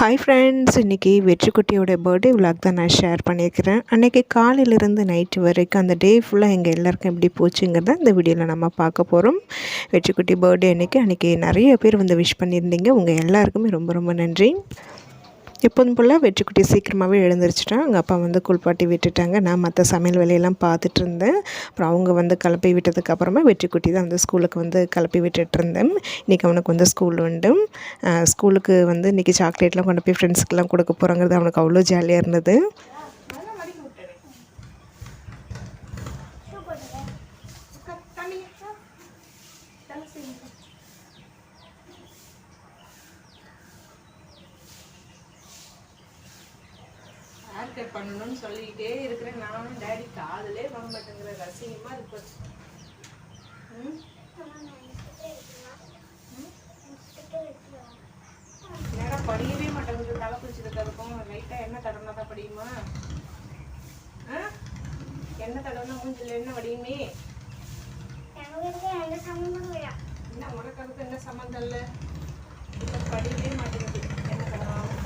Hi friends இன்றைக்கி வெற்றிக்குட்டியோட birthday vlog தான் நான் ஷேர் பண்ணியிருக்கிறேன். அன்றைக்கி காலையிலேருந்து நைட்டு வரைக்கும் அந்த டே ஃபுல்லாக எங்கள் எல்லாருக்கும் எப்படி போச்சுங்கிறத இந்த வீடியோவில் நம்ம பார்க்க போகிறோம் வெற்றிக்குட்டி பர்த்டே அன்றைக்கி அன்றைக்கி நிறைய பேர் வந்து விஷ் பண்ணியிருந்தீங்க. உங்கள் எல்லாருக்குமே ரொம்ப ரொம்ப நன்றி. எப்போதும் போல் வெற்றிக்குட்டி சீக்கிரமாகவே எழுந்திரிச்சிட்டேன். எங்கள் அப்பா வந்து குளிப்பாட்டி விட்டுட்டாங்க. நான் மற்ற சமையல் வேலையெல்லாம் பார்த்துட்டு இருந்தேன். அப்புறம் அவங்க வந்து கிளப்பி விட்டதுக்கப்புறமா வெற்றிக்குட்டி தான் வந்து ஸ்கூலுக்கு வந்து கிளப்பி விட்டுட்டு இருந்தேன். இன்றைக்கி அவனுக்கு வந்து ஸ்கூல் உண்டு. ஸ்கூலுக்கு வந்து இன்றைக்கி சாக்லேட்லாம் கொண்டு போய் ஃப்ரெண்ட்ஸ்க்கெலாம் கொடுக்க போகிறோங்கிறது அவனுக்கு அவ்வளோ ஜாலியாக இருந்தது. பண்ணணும்னு சொல்லிக்கிட்டே இருக்கிறேன். நானும் டேடி காதலே வாங்க மாட்டேங்கிற ரசிகமாக இருக்கு ம்? படியவே மாட்டேங்குது. தலை குளிச்சதுக்கு அதுக்கும் லைட்டாக என்ன தடவை தான் படியுமா? ஆ? என்ன தடவினா மூஞ்சில் என்ன வடியுமே? என்ன உனக்கு அதுக்கு என்ன சம்மந்தம் இல்லை படியவே மாட்டேங்குது என்ன தடவாலும்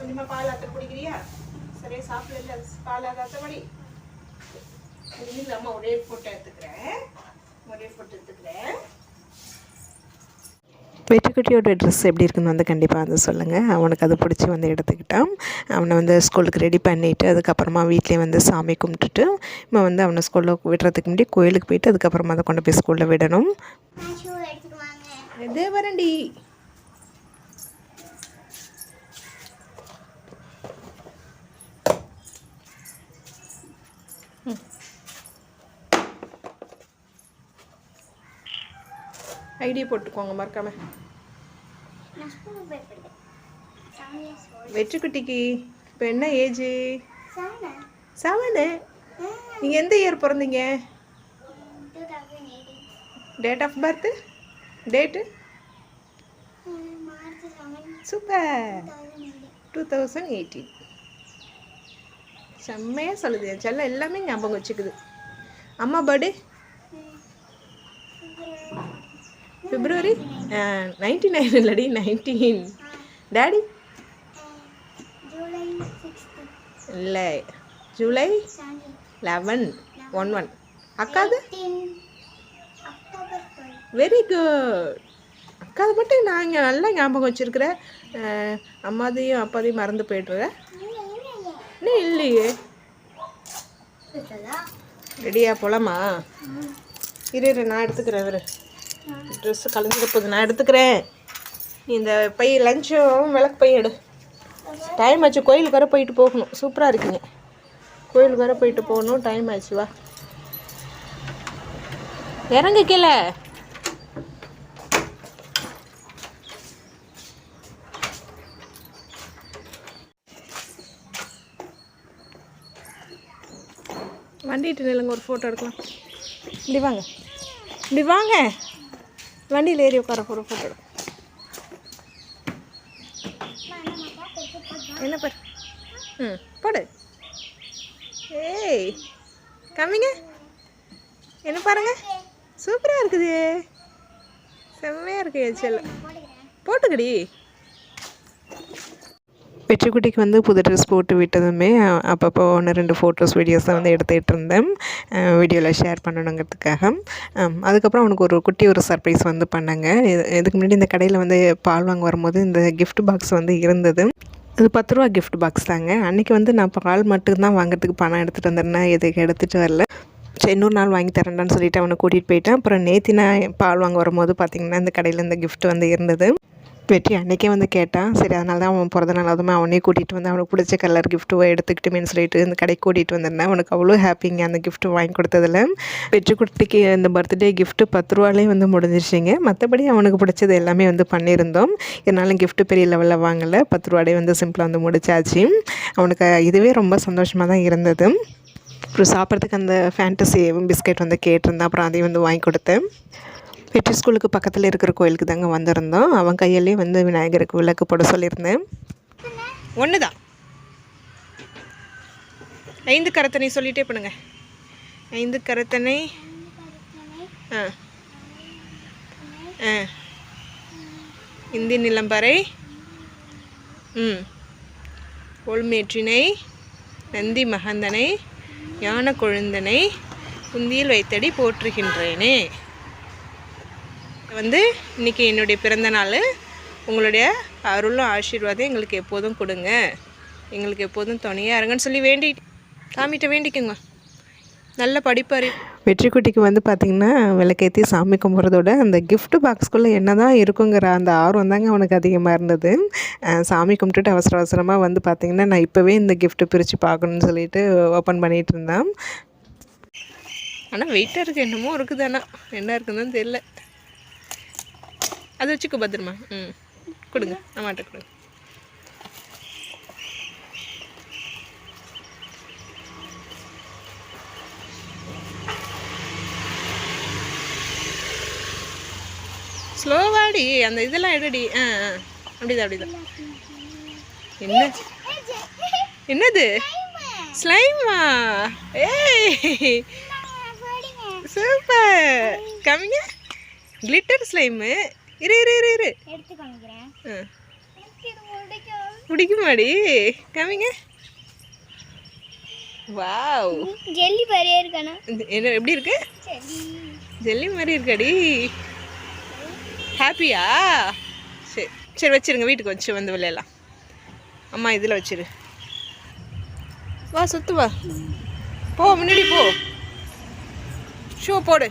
ஆ, கொஞ்சமா பால் ஆத்த குடிக்கிறியா? சரியா சாப்பிடல பால் ஆத்தாத்தபடி இல்லை அம்மா ஒரே போட்டோ எடுத்துக்கிறேன். ஒரே போட்டோ எடுத்துக்கிறேன். வெற்றிக்குட்டியோட ட்ரெஸ் எப்படி இருக்குன்னு வந்து கண்டிப்பாக வந்து சொல்லுங்கள் அவனுக்கு அது பிடிச்சி வந்து எடுத்துக்கிட்டான். அவனை வந்து ஸ்கூலுக்கு ரெடி பண்ணிவிட்டு அதுக்கப்புறமா வீட்லேயே வந்து சாமி கும்பிட்டுட்டு இப்போ வந்து அவனை ஸ்கூலில் விடுறதுக்கு முன்னாடி கோயிலுக்கு போயிட்டு அதுக்கப்புறமா அதை கொண்டு போய் ஸ்கூலில் விடணும். இதே வரண்டி ஐடியை போட்டுக்கோங்க மறக்காம. வெற்றிக்குட்டிக்கு இப்போ என்ன ஏஜு? செவனு. நீங்கள் எந்த year பிறந்தீங்க? Date of birth date super two thousand eighteen செம்மையாக சொல்லுது. என் செல்லம் எல்லாமே ஞாபகம் வச்சுக்குது. அம்மா பர்த்டே பிப்ரவரி? நைன்டி நைன் இல்லடி நைன்டீன் டேடி இல்லை. ஜூலை லெவன் ஒன் ஒன் அக்காது? வெரி குட் அக்காது மட்டும் நான் இங்கே நல்லா ஞாபகம் வச்சுருக்கிறேன் அம்மாதையும் அப்பாதையும் மறந்து போய்ட்டுறேன் இன்னும் இல்லையே. ரெடியா போலாமா? இரு நான் எடுத்துக்கிறேன் இரு. ட்ரெஸ்ஸு கலைஞ்சிட போகுது நான் எடுத்துக்கிறேன். இந்த பை லஞ்சும் விளக்கு பை எடு. டைம் ஆச்சு. கோயிலுக்கு வர போயிட்டு போகணும். சூப்பராக இருக்குங்க. கோயிலுக்கு வர போயிட்டு போகணும். டைம் ஆச்சு. வா. இறங்கு கீழே. வண்டிட்டு நிலங்க ஒரு ஃபோட்டோ எடுக்கலாம். இப்படி வாங்க. இப்படி வாங்க. வண்டியில் ஏறி உட்கார போகிற ஃபோட்டோ என்ன பாரு? ம் போடு. ஏய் கம்மிங்க. என்ன பாருங்க? சூப்பராக இருக்குது. செம்மையாக இருக்கு என் செல்லம் போட்டுக்கடி. வெற்றிக்குட்டிக்கு வந்து புது ட்ரெஸ் போட்டு விட்டதுமே அப்பப்போ ஒன்று ரெண்டு ஃபோட்டோஸ் வீடியோஸை வந்து எடுத்துகிட்டு இருந்தேன். வீடியோவில் ஷேர் பண்ணணுங்கிறதுக்காக. அதுக்கப்புறம் அவனுக்கு ஒரு குட்டி ஒரு சர்ப்ரைஸ் வந்து பண்ணாங்க. இதுக்கு முன்னாடி இந்த கடையில் வந்து பால் வாங்க வரும்போது இந்த கிஃப்ட் பாக்ஸ் வந்து இருந்தது. அது பத்து ரூபா கிஃப்ட் பாக்ஸ் தாங்க. அன்றைக்கி வந்து நான் பால் மட்டும்தான் வாங்குறதுக்கு பணம் எடுத்துகிட்டு வந்தேன்னா எதுக்கு எடுத்துகிட்டு வரல. சரி இன்னொரு நாள் வாங்கி தரேன்டான்னு சொல்லிட்டு அவனை கூட்டிகிட்டு போயிட்டேன். அப்புறம் நேத்தி நான் பால் வாங்க வரும்போது பார்த்திங்கன்னா இந்த கடையில் இந்த கிஃப்ட் வந்து இருந்தது. வெற்றி அன்றைக்கே வந்து கேட்டான் சரி அதனால தான் அவன் பிறந்த நாள் அதுவுமே அவனே கூட்டிகிட்டு வந்து அவனுக்கு பிடிச்ச கலர் கிஃப்ட்டு எடுத்துக்கிட்டுமேனு சொல்லிட்டு இந்த கடைக்கு கூட்டிகிட்டு வந்திருந்தேன். அவனுக்கு அவ்வளோ ஹாப்பிங்க அந்த கிஃப்ட்டு வாங்கி கொடுத்ததில். வெற்றி குட்டிக்கு இந்த பர்த்டே கிஃப்ட்டு பத்து ரூபாலே வந்து முடிஞ்சிருச்சிங்க. மற்றபடி அவனுக்கு பிடிச்சது எல்லாமே வந்து பண்ணியிருந்தோம். இருந்தாலும் கிஃப்ட்டு பெரிய லெவலில் வாங்கலை. பத்து ரூபாடே வந்து சிம்பிளாக வந்து முடிச்சாச்சு. அவனுக்கு இதுவே ரொம்ப சந்தோஷமாக தான் இருந்தது. அப்புறம் சாப்பிட்றதுக்கு அந்த ஃபேண்டசி பிஸ்கெட் வந்து கேட்டிருந்தான் அப்புறம் அதையும் வந்து வாங்கி கொடுத்தேன். வெற்றி ஸ்கூலுக்கு பக்கத்தில் இருக்கிற கோயிலுக்கு தாங்க வந்திருந்தோம். அவன் கையிலே வந்து விநாயகருக்கு விளக்கு போட சொல்லியிருந்தேன். ஒன்று தான் ஐந்து கரத்தனை சொல்லிட்டே பண்ணுங்க. ஐந்து கரத்தனை. ஆ. ஆ. இந்தி நிலம்பறை ம். ஒள்மேற்றினை நந்தி மகந்தனை ஞான கொழுந்தனை குந்தியில் வைத்தடி போற்றுகின்றேனே. வந்து இன்னைக்கு என்னுடைய பிறந்த நாள். உங்களுடைய அருளும் ஆசீர்வாதம் எங்களுக்கு எப்போதும் கொடுங்க. எங்களுக்கு எப்போதும் துணையாக இருங்கன்னு சொல்லி வேண்டி சாமிகிட்ட வேண்டிக்கோங்க. நல்ல படிப்பறி வெற்றிக்குட்டிக்கு வந்து பார்த்திங்கன்னா விளக்கேற்றி சாமி கும்பிட்றதோட அந்த gift பாக்ஸ்குள்ளே என்ன தான் இருக்குங்கிற அந்த ஆர்வம் தாங்க அவனுக்கு அதிகமாக இருந்தது. சாமி கும்பிட்டுட்டு அவசர அவசரமாக வந்து பார்த்திங்கன்னா நான் இப்போவே இந்த gift பிரித்து பார்க்கணுன்னு சொல்லிட்டு ஓப்பன் பண்ணிகிட்டு இருந்தான். ஆனால் வெயிட்டாக இருக்குது என்னமோ இருக்குது ஆனால் என்ன இருக்குதுன்னு தெரியல. அது வச்சுக்கோ பத்திரமா? ம். கொடுங்க. அம்மாட்ட கொடுங்க. ஸ்லோவாடி அந்த இதெல்லாம் எடுடி. ஆ ஆ. அப்படிதான் அப்படிதான். என்ன என்னது? ஸ்லைமா ஏய். சூப்பர் கம்மிங்க கிளிட்டர் ஸ்லைமு இரு இரு இரு இரு. எடுத்து காமிக்கிறேன் பிடிக்குமாடி? கம்மிங்க வாவ் ஜெல்லி மாதிரியே இருக்கானா என்ன எப்படி இருக்கு? ஜெல்லி. மாதிரி இருக்காடி. ஹாப்பியா சரி சரி வச்சிருங்க. வீட்டுக்கு வச்சு வந்து விளையாடலாம். அம்மா இதில் வச்சிரு. வா சுத்து வா. போ முன்னாடி போ. ஷூ போடு.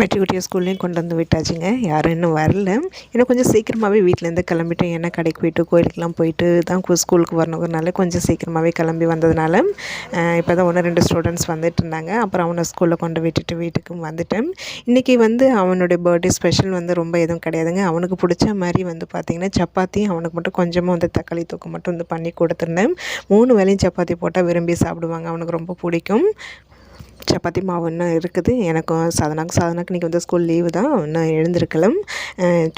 வெற்றிக்குட்டியை ஸ்கூல்லையும் கொண்டு வந்து விட்டாச்சுங்க. யாரும் இன்னும் வரல. ஏன்னா கொஞ்சம் சீக்கிரமாகவே வீட்டிலேருந்து கிளம்பிட்டோம் ஏன்னா கடைக்கு போயிட்டு கோயிலுக்கெலாம் போயிட்டு தான் ஸ்கூலுக்கு வரணுங்கிறனால கொஞ்சம் சீக்கிரமாகவே கிளம்பி வந்ததுனால இப்போ தான் ஒன்று ரெண்டு ஸ்டூடெண்ட்ஸ் வந்துட்டு இருந்தாங்க. அப்புறம் அவனை ஸ்கூலில் கொண்டு விட்டுட்டு வீட்டுக்கும் வந்துட்டேன். இன்றைக்கி வந்து அவனுடைய பர்த்டே ஸ்பெஷல் வந்து ரொம்ப எதுவும் கிடையாதுங்க. அவனுக்கு பிடிச்ச மாதிரி வந்து பார்த்திங்கன்னா சப்பாத்தி அவனுக்கு மட்டும் கொஞ்சமாக வந்து தக்காளி தொக்கு மட்டும் வந்து பண்ணி கொடுத்துருந்தேன். மூணு வேளையும் சப்பாத்தி போட்டால் விரும்பி சாப்பிடுவாங்க. அவனுக்கு ரொம்ப பிடிக்கும். சப்பாத்தி மாவு இன்னும் இருக்குது. எனக்கும் சாதனாக்கு சாதனாக்கு இன்றைக்கி வந்து ஸ்கூல் லீவு தான். இன்னும் எழுந்திருக்கலாம்.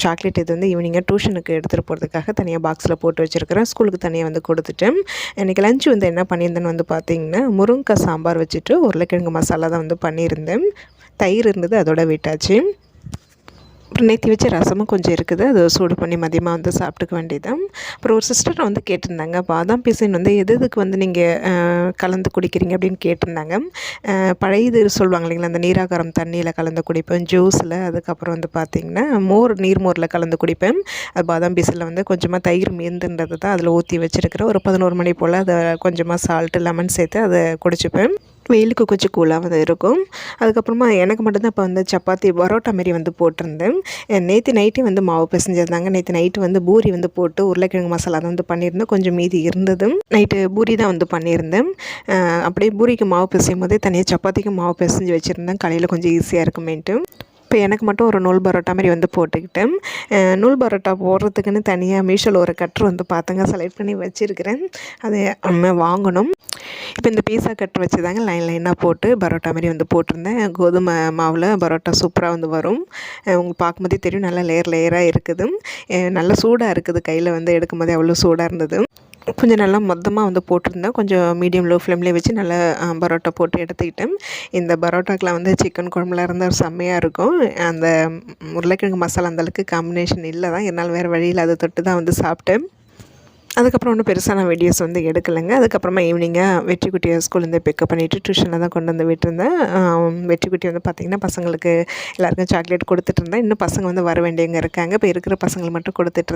சாக்லேட் இது வந்து ஈவினிங்காக டியூஷனுக்கு எடுத்துகிட்டு போகிறதுக்காக தனியாக பாக்ஸில் போட்டு வச்சுருக்கிறேன். ஸ்கூலுக்கு தனியாக வந்து கொடுத்துட்டேன். இன்றைக்கி லஞ்ச் வந்து என்ன பண்ணியிருந்தேன்னு வந்து பார்த்தீங்கன்னா முருங்கக்காய் சாம்பார் வச்சுட்டு உருளைக்கிழங்கு மசாலா தான் வந்து பண்ணியிருந்தேன். தயிர் இருந்தது அதோட விட்டாச்சு. அப்புறம் நேற்றி வச்ச ரசமும் கொஞ்சம் இருக்குது. அது சூடு பண்ணி மதியமாக வந்து சாப்பிட்டுக்க வேண்டியதான் அப்புறம் ஒரு சிஸ்டர் வந்து கேட்டிருந்தாங்க. பாதாம் பிசின் வந்து எது எதுக்கு வந்து நீங்கள் கலந்து குடிக்கிறீங்க அப்படின்னு கேட்டிருந்தாங்க. பழைய இது சொல்லுவாங்க இல்லைங்களா? அந்த நீராகாரம் தண்ணியில் கலந்து குடிப்பேன். ஜூஸில் அதுக்கப்புறம் வந்து பார்த்திங்கன்னா மோர் நீர்மோரில் கலந்து குடிப்பேன். அது பாதாம் பீஸில் வந்து கொஞ்சமாக தயிர் மீந்துன்றது தான் அதில் ஊற்றி வச்சுருக்கிறேன். ஒரு பதினோரு மணி போல் அதை கொஞ்சமாக சால்ட்டு லெமன் சேர்த்து அதை குடிச்சுப்பேன். வெயிலுக்கு கொஞ்சம் கூலாக வந்து இருக்கும். அதுக்கப்புறமா எனக்கு மட்டும்தான் இப்போ வந்து சப்பாத்தி பரோட்டா மாரி வந்து போட்டிருந்தேன். நேற்று நைட்டே வந்து மாவு பிசைஞ்சிருந்தாங்க. நேற்று நைட்டு வந்து பூரி வந்து போட்டு உருளைக்கிழங்கு மசாலா தான் வந்து பண்ணியிருந்தேன். கொஞ்சம் மீதி இருந்ததும் நைட்டு பூரி தான் வந்து பண்ணியிருந்தேன். அப்படியே பூரிக்கு மாவு பிசையும் போதே தனியாக சப்பாத்திக்கு மாவு பிசைஞ்சு வச்சுருந்தேன். காலையில் கொஞ்சம் ஈஸியாக இருக்குமேன்ட்டு. இப்போ எனக்கு மட்டும் ஒரு நூல் பரோட்டா மாதிரி வந்து போட்டுக்கிட்டேன். நூல் பரோட்டா போடுறதுக்குன்னு தனியாக மீஷோவில் ஒரு கட்ரு வந்து பார்த்துங்க செலக்ட் பண்ணி வச்சுருக்கிறேன். அது நம்ம வாங்கணும். இப்போ இந்த பீஸா கட்ரு வச்சு தாங்க லைன் லைனாக போட்டு பரோட்டா மாதிரி வந்து போட்டிருந்தேன். கோதுமை மாவில் பரோட்டா சூப்பராக வந்து வரும். உங்களுக்கு பார்க்கும்போதே தெரியும் நல்லா லேயர் லேயராக இருக்குது. நல்லா சூடாக இருக்குது கையில் வந்து எடுக்கும்போதே அவ்வளோ சூடாக இருந்தது. கொஞ்சம் நல்லா மொத்தமாக வந்து போட்டிருந்தேன். கொஞ்சம் மீடியம் லோ ஃப்ளேம்லேயே வச்சு நல்லா பரோட்டா போட்டு எடுத்துக்கிட்டேன். இந்த பரோட்டாக்கெலாம் வந்து சிக்கன் குழம்புல இருந்தால் செம்மையாக இருக்கும். அந்த உருளைக்கிழங்கு மசாலா அந்தளவுக்கு காம்பினேஷன் இல்லை தான். என்னால் வேறு வழியில் அதை தொட்டு தான் வந்து சாப்பிட்டேன். அதுக்கப்புறம் ஒன்றும் பெருசாக நான் வீடியோஸ் வந்து எடுக்கலைங்க. அதுக்கப்புறமா ஈவினிங்காக வெற்றிக்குட்டியை ஸ்கூல்லேருந்து பிக்கப் பண்ணிவிட்டு டியூஷனில் தான் கொண்டு வந்து விட்டுருந்தேன். வெற்றி வெற்றிக்குட்டி வந்து பார்த்திங்கன்னா பசங்களுக்கு எல்லாருக்கும் சாக்லேட் கொடுத்துட்டு இருந்தேன் இன்னும் பசங்க வந்து வர வேண்டியவங்க இருக்காங்க. இப்போ இருக்கிற பசங்களை மட்டும் கொடுத்துட்டு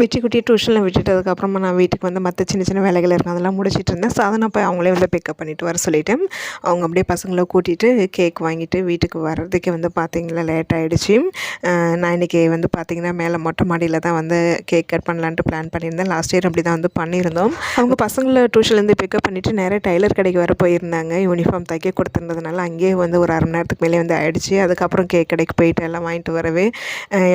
வெற்றி குட்டியை டியூஷனில் விட்டுட்டதுக்கப்புறமா நான் வீட்டுக்கு வந்து மற்ற சின்ன சின்ன வேலைகள் இருக்கும் அதெல்லாம் முடிச்சிட்டு இருந்தேன் சாதனை போய் அவங்களே வந்து பிக்கப் பண்ணிட்டு வர சொல்லிட்டேன் அவங்க அப்படியே பசங்களை கூட்டிகிட்டு கேக் வாங்கிட்டு வீட்டுக்கு வர்றதுக்கு வந்து பார்த்திங்களா லேட் ஆகிடுச்சு நான் இன்றைக்கி வந்து பார்த்திங்கன்னா மேலே மொட்டை மாடியில் தான் வந்து கேக் கட் பண்ணலான்ட்டு பிளான் பண்ணியிருந்தேன். லாஸ்ட் இயர் அப்படி தான் வந்து பண்ணியிருந்தோம். அவங்க பசங்களை டியூஷன்லேருந்து பிக்கப் பண்ணிவிட்டு நிறைய டைலர் கடைக்கு வர போயிருந்தாங்க. யூனிஃபார்ம் தைக்க கொடுத்துருந்ததுனால அங்கேயே வந்து ஒரு அரை மணி நேரத்துக்கு மேலே வந்து ஆகிடுச்சு அதுக்கப்புறம் கேக் கடைக்கு போயிட்டு எல்லாம் வாங்கிட்டு வரவே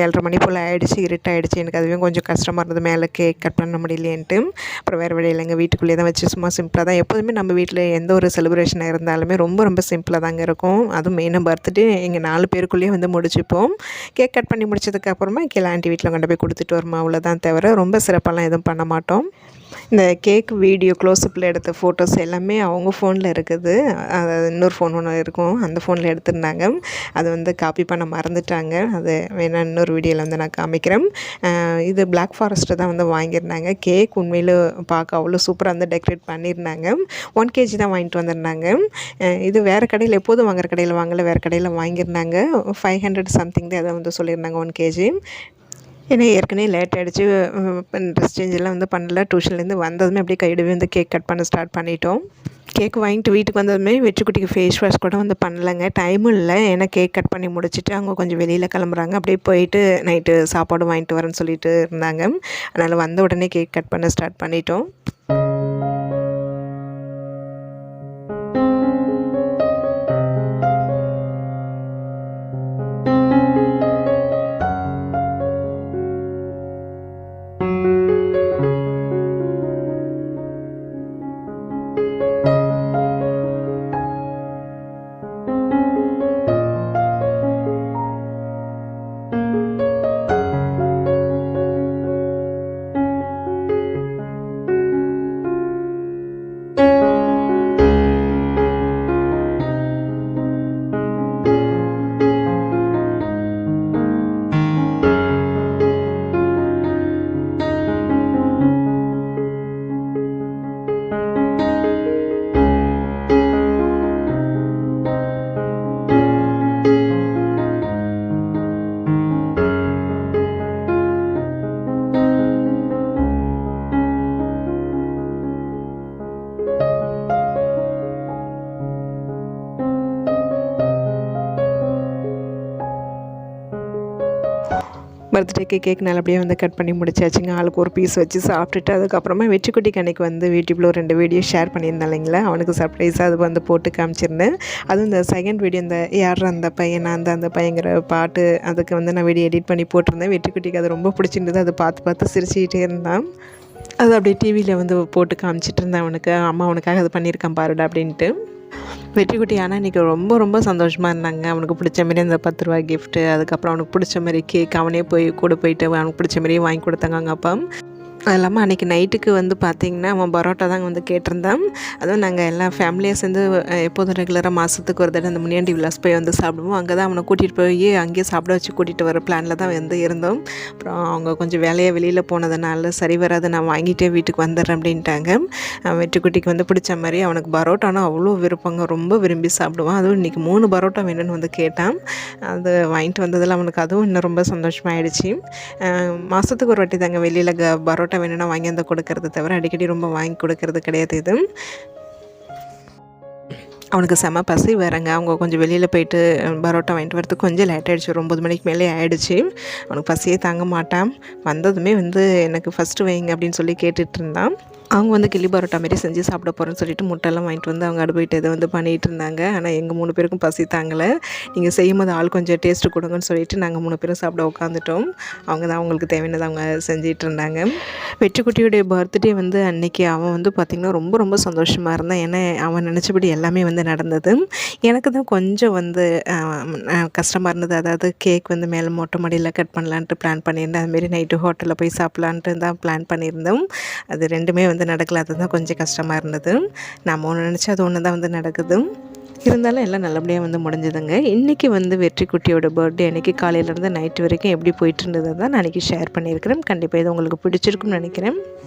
ஏழரை மணி போல் ஆகிடுச்சு இருட்டாயிடுச்சு. எனக்கு அதுவே கொஞ்சம் கஷ்டம் கஷ்டமாக இருந்தது மேலே கேக் கட் பண்ண முடியலையேன்ட்டு. அப்புறம் வேறு வழி இல்லைங்க வீட்டுக்குள்ளேயே தான் வச்சு சும்மா சிம்பிளாக தான். எப்போதுமே நம்ம வீட்டில் எந்த ஒரு செலிப்ரேஷனாக இருந்தாலுமே ரொம்ப ரொம்ப சிம்பிளாக தாங்க இருக்கும். அதுவும் மெயினாக பர்த்டே எங்கள் நாலு பேருக்குள்ளேயே வந்து முடிச்சுப்போம். கேக் கட் பண்ணி முடிச்சதுக்கப்புறமா கீழே ஆண்டி வீட்டில் கொண்டு போய் கொடுத்துட்டு வருமா அவ்வளோதான் தவிர ரொம்ப சிறப்பாலாம் எதுவும் பண்ண மாட்டோம். இந்த கேக் வீடியோ க்ளோஸ்அப்பில் எடுத்த ஃபோட்டோஸ் எல்லாமே அவங்க ஃபோனில் இருக்குது. அது இன்னொரு ஃபோன் ஒன்று இருக்கும். அந்த ஃபோனில் எடுத்திருந்தாங்க. அது வந்து காப்பி பண்ண மறந்துட்டாங்க. அது வேணா இன்னொரு வீடியோவில் வந்து நான் காமிக்கிறேன். இது பிளாக் ஃபாரஸ்ட்டு தான் வந்து வாங்கியிருந்தாங்க. கேக் உண்மையில் பார்க்க அவ்வளோ சூப்பராக வந்து டெக்கரேட் பண்ணியிருந்தாங்க. ஒன் கேஜி தான் வாங்கிட்டு வந்திருந்தாங்க. இது வேறு கடையில் எப்போதும் வாங்குற கடையில் வாங்கலை வேறு கடையில் வாங்கியிருந்தாங்க. ஃபைவ் ஹண்ட்ரட் சம்திங் தான் அதை வந்து சொல்லியிருந்தாங்க ஒன் கேஜி ஏன்னா ஏற்கனவே லேட் ஆகிடுச்சு ட்ரெஸ் சேஞ்செல்லாம் வந்து பண்ணல. டியூஷன்லேருந்து வந்ததுமே அப்படியே கையிடவே வந்து கேக் கட் பண்ண ஸ்டார்ட் பண்ணிட்டோம். கேக் வாங்கிட்டு வீட்டுக்கு வந்ததுமே வெற்றிக்குட்டிக்கு ஃபேஸ் வாஷ் கூட வந்து பண்ணலைங்க. டைமும் இல்லை. ஏன்னா கேக் கட் பண்ணி முடிச்சுட்டு அவங்க கொஞ்சம் வெளியில் கிளம்புறாங்க. அப்படியே போயிட்டு நைட்டு சாப்பாடு வாங்கிட்டு வரேன்னு சொல்லிட்டு இருந்தாங்க. அதனால் வந்த உடனே கேக் கட் பண்ண ஸ்டார்ட் பண்ணிட்டோம். பர்த்டேக்கு கேக் நல்லபடியாக வந்து கட் பண்ணி முடிச்சாச்சுங்க. ஆளுக்கு ஒரு பீஸ் வச்சு சாப்பிட்டுட்டு அதுக்கப்புறமா வெற்றிக்குட்டிக்கு அன்றைக்கி வந்து யூடியூப்பில் ஒரு ரெண்டு வீடியோ ஷேர் பண்ணியிருந்தேன் இல்லைங்களா? அவனுக்கு சர்ப்ரைஸாக அது வந்து போட்டு காமிச்சிருந்தேன். அதுவும் இந்த செகண்ட் வீடியோ இந்த யார் அந்த பையன் நான் அந்த அந்த பையங்கிற பாட்டு அதுக்கு வந்து நான் வீடியோ எடிட் பண்ணி போட்டிருந்தேன். வெற்றிக்குட்டிக்கு அது ரொம்ப பிடிச்சிருந்தது. அதை பார்த்து பார்த்து சிரிச்சுக்கிட்டே இருந்தான். அது அப்படியே டிவியில் வந்து போட்டு காமிச்சிட்டு இருந்தேன் அவனுக்கு. அம்மா அவனுக்காக அது பண்ணியிருக்கான் பாருடா அப்படின்ட்டு. வெற்றிக்குட்டி ஆனால் இன்றைக்கி ரொம்ப ரொம்ப சந்தோஷமாக இருந்தாங்க. அவனுக்கு பிடிச்ச மாரி அந்த பத்து ரூபா கிஃப்ட்டு அதுக்கப்புறம் அவனுக்கு பிடிச்ச மாதிரி கேக் அவனே போய் கூட போயிட்டு அவனுக்கு பிடிச்ச மாதிரியே வாங்கி கொடுத்தாங்க அவங்க அப்பா. அது இல்லாமல் அன்றைக்கி நைட்டுக்கு வந்து பார்த்திங்கன்னா அவன் பரோட்டா தாங்க வந்து கேட்டிருந்தான். அதுவும் நாங்கள் எல்லாம் ஃபேமிலியாக சேர்ந்து எப்போதும் ரெகுலராக மாதத்துக்கு ஒரு தடவை அந்த முனியாண்டி விலாஸ் போய் வந்து சாப்பிடுவோம். அங்கே தான் அவனை கூட்டிகிட்டு போய் அங்கேயே சாப்பிட வச்சு கூட்டிகிட்டு வர பிளானில் தான் வந்து இருந்தோம். அப்புறம் அவங்க கொஞ்சம் வேலையாக வெளியில் போனதுனால சரி வராது நான் வாங்கிட்டே வீட்டுக்கு வந்துடுறேன் அப்படின்ட்டாங்க. அவன் வெட்டுக்குட்டிக்கு வந்து பிடிச்ச மாதிரி அவனுக்கு பரோட்டானா அவ்வளோ விருப்பங்க. ரொம்ப விரும்பி சாப்பிடுவான். அதுவும் இன்றைக்கி மூணு பரோட்டா வேணும்னு வந்து கேட்டான். அது வாங்கிட்டு வந்ததில் அவனுக்கு அதுவும் இன்னும் ரொம்ப சந்தோஷமாயிடுச்சு. மாதத்துக்கு ஒரு வாட்டி தாங்க வெளியில் க பரோட்டா வேணும்னா வாங்கி வந்து கொடுக்கறது தவிர அடிக்கடி ரொம்ப வாங்கி கொடுக்கறது கிடையாது இது. அவனுக்கு செம பசி வேறங்க. அவங்க கொஞ்சம் வெளியில் போயிட்டு பரோட்டா வாங்கிட்டு வரதுக்கு கொஞ்சம் லேட் ஆகிடுச்சு ஒரு ஒம்பது மணிக்கு மேலே ஆகிடுச்சு அவனுக்கு பசியே தாங்க மாட்டான். வந்ததுமே வந்து எனக்கு ஃபஸ்ட்டு வைங்க அப்படின்னு சொல்லி கேட்டுட்டு இருந்தான். அவங்க வந்து கிள்ளி பரோட்டா மாரி செஞ்சு சாப்பிட போகிறேன்னு சொல்லிட்டு முட்டைலாம் வாங்கிட்டு வந்து அவங்க அடுப்பிட்டு இதை வந்து பண்ணிகிட்டு இருந்தாங்க. ஆனால் எங்கள் மூணு பேருக்கும் பசி தாங்கலை. நீங்கள் செய்யும் போது ஆள் கொஞ்சம் டேஸ்ட்டு கொடுங்கன்னு சொல்லிட்டு நாங்கள் மூணு பேரும் சாப்பிட உட்காந்துட்டோம் அவங்க தான் அவங்களுக்கு தேவையானதை அவங்க செஞ்சிகிட்டு இருந்தாங்க. வெற்றிக்குட்டியுடைய பர்த்டே வந்து அன்றைக்கி அவன் வந்து பார்த்திங்கன்னா ரொம்ப ரொம்ப சந்தோஷமாக இருந்தான். ஏன்னா அவன் நினச்சபடி எல்லாமே வந்து நடந்தது. எனக்கு தான் கொஞ்சம் வந்து கஷ்டமாக இருந்தது. அதாவது கேக் வந்து மேலே மொட்டை மாடியில் கட் பண்ணலான்ட்டு பிளான் பண்ணியிருந்தேன். அதுமாரி நைட்டு ஹோட்டலில் போய் சாப்பிட்லான்ட்டு தான் பிளான் பண்ணியிருந்தோம். அது ரெண்டுமே வந்து நடக்கல அதுதான் கொஞ்சம் கஷ்டமாக இருந்தது. நம்ம ஒன்று நினச்சா அது ஒன்று தான் வந்து நடக்குது. இருந்தாலும் எல்லாம் நல்லபடியாக வந்து முடிஞ்சதுங்க. இன்றைக்கி வந்து வெற்றி குட்டியோட பர்த்டே அன்றைக்கி காலையிலேருந்து நைட்டு வரைக்கும் எப்படி போயிட்டு இருந்ததை தான் நான் அன்றைக்கி ஷேர் பண்ணியிருக்கிறேன். கண்டிப்பாக இது உங்களுக்கு பிடிச்சிருக்கும்னு நினைக்கிறேன்.